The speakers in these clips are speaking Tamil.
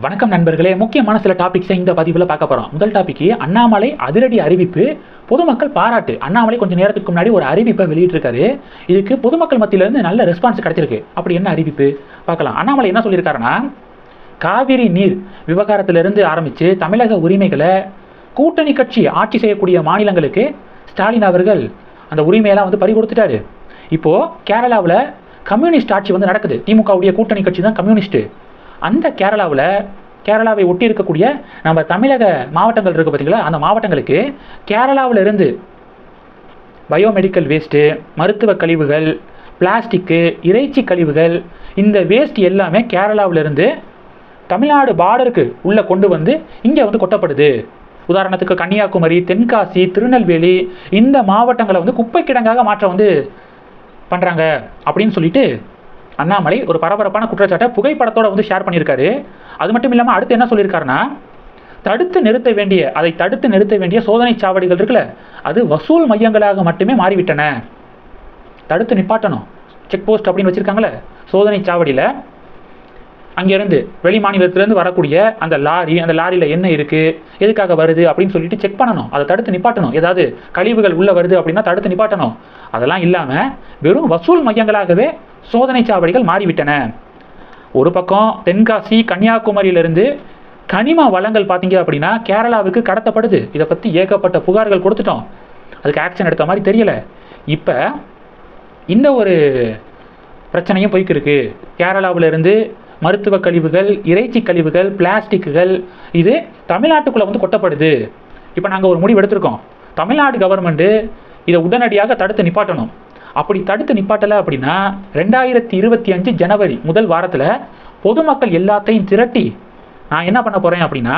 வணக்கம் நண்பர்களே. முக்கியமான சில டாபிக்ஸை இந்த பதிவில் பார்க்க போகிறோம் முதல் டாபிக் அண்ணாமலை அதிரடி அறிவிப்பு. பொதுமக்கள் பாராட்டு. அண்ணாமலை கொஞ்சம் நேரத்துக்கு முன்னாடி ஒரு அறிவிப்பை வெளியிட்டிருக்காரு. இதுக்கு பொதுமக்கள் மத்தியிலேருந்து நல்ல ரெஸ்பான்ஸ் கிடைச்சிருக்கு. அப்படி என்ன அறிவிப்பு? பார்க்கலாம். அண்ணாமலை என்ன சொல்லியிருக்காருன்னா காவிரி நீர் விவகாரத்திலிருந்து ஆரம்பித்து தமிழக உரிமைகளை கூட்டணி கட்சி ஆட்சி செய்யக்கூடிய மாநிலங்களுக்கு ஸ்டாலின் அவர்கள் அந்த உரிமையெல்லாம் வந்து பறி கொடுத்துட்டாரு இப்போது கேரளாவில் கம்யூனிஸ்ட் ஆட்சி வந்து நடக்குது. திமுகவுடைய கூட்டணி கட்சி தான் கம்யூனிஸ்ட்டு. அந்த கேரளாவில் கேரளாவை ஒட்டி இருக்கக்கூடிய நம்ம தமிழக மாவட்டங்கள் இருக்குது பார்த்தீங்களா அந்த மாவட்டங்களுக்கு கேரளாவில் இருந்து பயோமெடிக்கல் வேஸ்ட்டு மருத்துவ கழிவுகள் பிளாஸ்டிக்கு இறைச்சி கழிவுகள் இந்த வேஸ்ட் எல்லாமே கேரளாவிலிருந்து தமிழ்நாடு பார்டருக்கு உள்ளே கொண்டு வந்து இங்கே வந்து கொட்டப்படுது. உதாரணத்துக்கு கன்னியாகுமரி தென்காசி திருநெல்வேலி இந்த மாவட்டங்களை வந்து குப்பை கிடங்காக மாற்ற வந்து பண்ணுறாங்க அப்படின்னு சொல்லிட்டு அண்ணாமலை ஒரு பரபரப்பான குற்றச்சாட்டை புகைப்படத்தோட வந்து ஷேர் பண்ணியிருக்காரு. அது மட்டும் இல்லாமல் அடுத்து என்ன சொல்லியிருக்காருன்னா தடுத்து நிறுத்த வேண்டிய அதை தடுத்து நிறுத்த வேண்டிய சோதனை சாவடிகள் இருக்குல்ல அது வசூல் மையங்களாக மட்டுமே மாறிவிட்டன. தடுத்து நிப்பாட்டணும். செக் போஸ்ட் அப்படின்னு வச்சுருக்காங்களே சோதனை சாவடியில். அங்கேருந்து வெளி மாநிலத்திலேருந்து வரக்கூடிய அந்த லாரி அந்த லாரியில் என்ன இருக்குது எதுக்காக வருது அப்படின்னு சொல்லிட்டு செக் பண்ணணும். அதை தடுத்து நிப்பாட்டணும். ஏதாவது கழிவுகள் உள்ளே வருது அப்படின்னா தடுத்து நிப்பாட்டணும். அதெல்லாம் இல்லாமல் வெறும் வசூல் மையங்களாகவே சோதனை சாவடிகள் மாறிவிட்டன. ஒரு பக்கம் தென்காசி கன்னியாகுமரியிலிருந்து கனிம வளங்கள் பார்த்தீங்க அப்படின்னா கேரளாவுக்கு கடத்தப்படுது. இதை பற்றி ஏகப்பட்ட புகார்கள் கொடுத்துட்டோம். அதுக்கு ஆக்ஷன் எடுத்த மாதிரி தெரியல. இப்போ இந்த ஒரு பிரச்சனையும் போய்க்கிருக்கு. கேரளாவிலிருந்து மருத்துவ கழிவுகள் இறைச்சி கழிவுகள் பிளாஸ்டிக்குகள் இது தமிழ்நாட்டுக்குள்ளே வந்து கொட்டப்படுது. இப்போ நாங்கள் ஒரு முடிவு எடுத்திருக்கோம். தமிழ்நாடு கவர்மெண்ட்டு இதை உடனடியாக தடுத்து நிப்பாட்டணும். அப்படி தடுத்து நிப்பாட்டலை அப்படின்னா ரெண்டாயிரத்தி இருபத்தி அஞ்சு ஜனவரி முதல் வாரத்தில் பொதுமக்கள் எல்லாத்தையும் திரட்டி நான் என்ன பண்ண போகிறேன் அப்படின்னா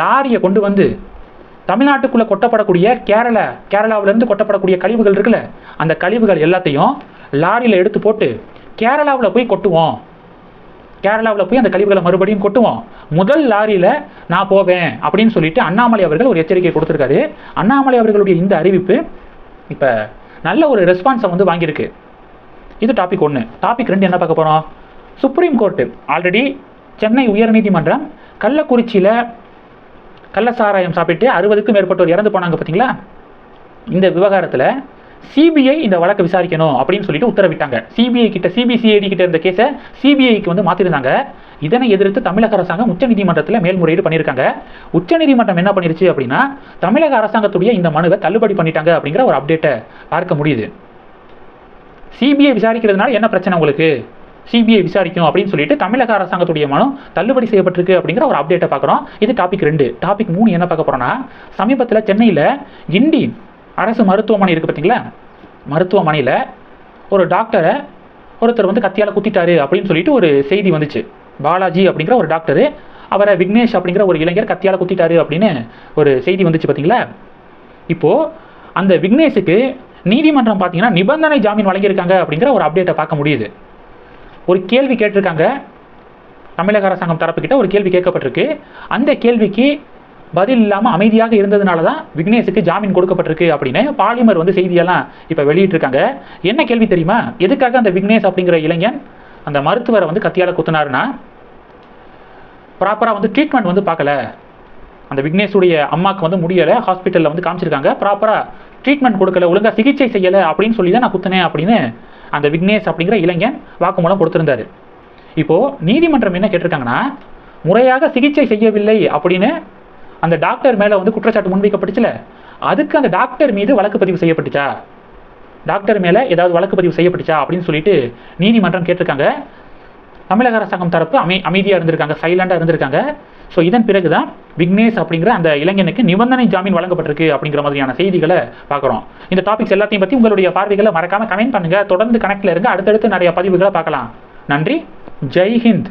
லாரியை கொண்டு வந்து தமிழ்நாட்டுக்குள்ளே கொட்டப்படக்கூடிய கேரளா கேரளாவிலேருந்து கொட்டப்படக்கூடிய கழிவுகள் இருக்குல்ல அந்த கழிவுகள் எல்லாத்தையும் லாரியில் எடுத்து போட்டு கேரளாவில் போய் கொட்டுவோம். கேரளாவில் போய் அந்த கழிவுகளை மறுபடியும் கொட்டுவோம். முதல் லாரியில் நான் போவேன் அப்படின்னு சொல்லிட்டு அண்ணாமலை அவர்கள் ஒரு எச்சரிக்கை கொடுத்துருக்காரு. அண்ணாமலை அவர்களுடைய இந்த அறிவிப்பு இப்போ நல்ல ஒரு ரெஸ்பான்ஸை வந்து வாங்கியிருக்கு. இது டாபிக் ஒன்று டாபிக் ரெண்டு என்ன பார்க்க போகிறோம் சுப்ரீம் கோர்ட்டு ஆல்ரெடி சென்னை உயர்நீதிமன்றம் கள்ளக்குறிச்சியில் கள்ளசாராயம் சாப்பிட்டு அறுபதுக்கும் மேற்பட்டோர் இறந்து போனாங்க பார்த்தீங்களா? இந்த விவகாரத்தில் சிபிஐ இந்த வழக்கை விசாரிக்கணும் அப்படின்னு சொல்லிட்டு உத்தரவிட்டாங்க. சிபிஐ கிட்ட சிபிசிஐடி கிட்ட இருந்த கேஸை சிபிஐக்கு வந்து மாற்றிருந்தாங்க இதனை எதிர்த்து தமிழக அரசாங்கம் உச்சநீதிமன்றத்தில் மேல்முறையீடு பண்ணியிருக்காங்க. உச்சநீதிமன்றம் என்ன பண்ணிருச்சு அப்படின்னா தமிழக அரசாங்கத்துடைய இந்த மனுவை தள்ளுபடி பண்ணிட்டாங்க அப்படிங்கிற ஒரு அப்டேட்டை பார்க்க முடியுது. சிபிஐ விசாரிக்கிறதுனால என்ன பிரச்சனை உங்களுக்கு? சிபிஐ விசாரிக்கும் அப்படின்னு சொல்லிட்டு தமிழக அரசாங்கத்துடைய மனு தள்ளுபடி செய்யப்பட்டிருக்கு அப்படிங்கிற ஒரு அப்டேட்டை பார்க்குறோம். இது டாபிக் ரெண்டு. டாபிக் மூணு என்ன பார்க்க போகிறோம்னா சமீபத்தில் சென்னையில் கிண்டி அரசு மருத்துவமனை இருக்குது பார்த்தீங்களா? மருத்துவமனையில் ஒரு டாக்டரை ஒருத்தர் வந்து கத்தியால் குத்திட்டாரு அப்படின்னு சொல்லிட்டு ஒரு செய்தி வந்துச்சு. பாலாஜி அப்படிங்கிற ஒரு டாக்டரு அவரை விக்னேஷ் அப்படிங்கிற ஒரு இளைஞர் கத்தியால் குத்திட்டாரு அப்படின்னு ஒரு செய்தி வந்துச்சு பார்த்தீங்களா இப்போது அந்த விக்னேஷுக்கு நீதிமன்றம் பார்த்தீங்கன்னா நிபந்தனை ஜாமீன் வழங்கியிருக்காங்க அப்படிங்கிற ஒரு அப்டேட்டை பார்க்க முடியுது. ஒரு கேள்வி கேட்டிருக்காங்க. தமிழக அரசாங்கம் தரப்புக்கிட்ட ஒரு கேள்வி கேட்கப்பட்டிருக்கு. அந்த கேள்விக்கு பதில் இல்லாமல் அமைதியாக இருந்ததுனால தான் விக்னேஷுக்கு ஜாமீன் கொடுக்கப்பட்டிருக்கு அப்படின்னு பாலிமர் வந்து செய்தியெல்லாம் இப்போ வெளியிட்டிருக்காங்க. என்ன கேள்வி தெரியுமா? எதுக்காக அந்த விக்னேஷ் அப்படிங்கிற இளைஞன் அந்த மருத்துவரை வந்து கத்தியால் குத்துனாருன்னா ப்ராப்பராக வந்து ட்ரீட்மெண்ட் வந்து பார்க்கல. அந்த விக்னேஷுடைய அம்மாவுக்கு வந்து முடியலை ஹாஸ்பிட்டலில் வந்து காமிச்சிருக்காங்க. ப்ராப்பராக ட்ரீட்மெண்ட் கொடுக்கல ஒழுங்காக சிகிச்சை செய்யலை அப்படின்னு சொல்லி தான் நான் குத்துனேன் அப்படின்னு அந்த விக்னேஷ் அப்படிங்கிற இளைஞன் வாக்குமூலம் கொடுத்துருந்தாரு. இப்போது நீதிமன்றம் என்ன கேட்டிருக்காங்கன்னா முறையாக சிகிச்சை செய்யவில்லை அப்படின்னு அந்த டாக்டர் மேலே வந்து குற்றச்சாட்டு முன்வைக்கப்பட்டுச்சுல அதுக்கு அந்த டாக்டர் மீது வழக்கு பதிவு செய்யப்பட்டுச்சா? டாக்டர் மேலே ஏதாவது வழக்கு பதிவு செய்யப்பட்டுச்சா அப்படின்னு சொல்லிட்டு நீதிமன்றம் கேட்டிருக்காங்க. தமிழக அரசாங்கம் தரப்பு அமை அமைதியாக இருந்திருக்காங்க சைலண்டாக இருந்திருக்காங்க. ஸோ இதன் பிறகு தான் விக்னேஷ் அப்படிங்கிற அந்த இளைஞனுக்கு நிபந்தனை ஜாமீன் வழங்கப்பட்டிருக்கு அப்படிங்கிற மாதிரியான செய்திகளை பார்க்குறோம். இந்த டாபிக்ஸ் எல்லாத்தையும் பற்றி உங்களுடைய பார்வைகளை மறக்காமல் கமெண்ட் பண்ணுங்கள் தொடர்ந்து கனெக்டில் இருங்க. அடுத்தடுத்து நிறைய பதிவுகளை பார்க்கலாம். நன்றி. ஜெய் ஹிந்த்.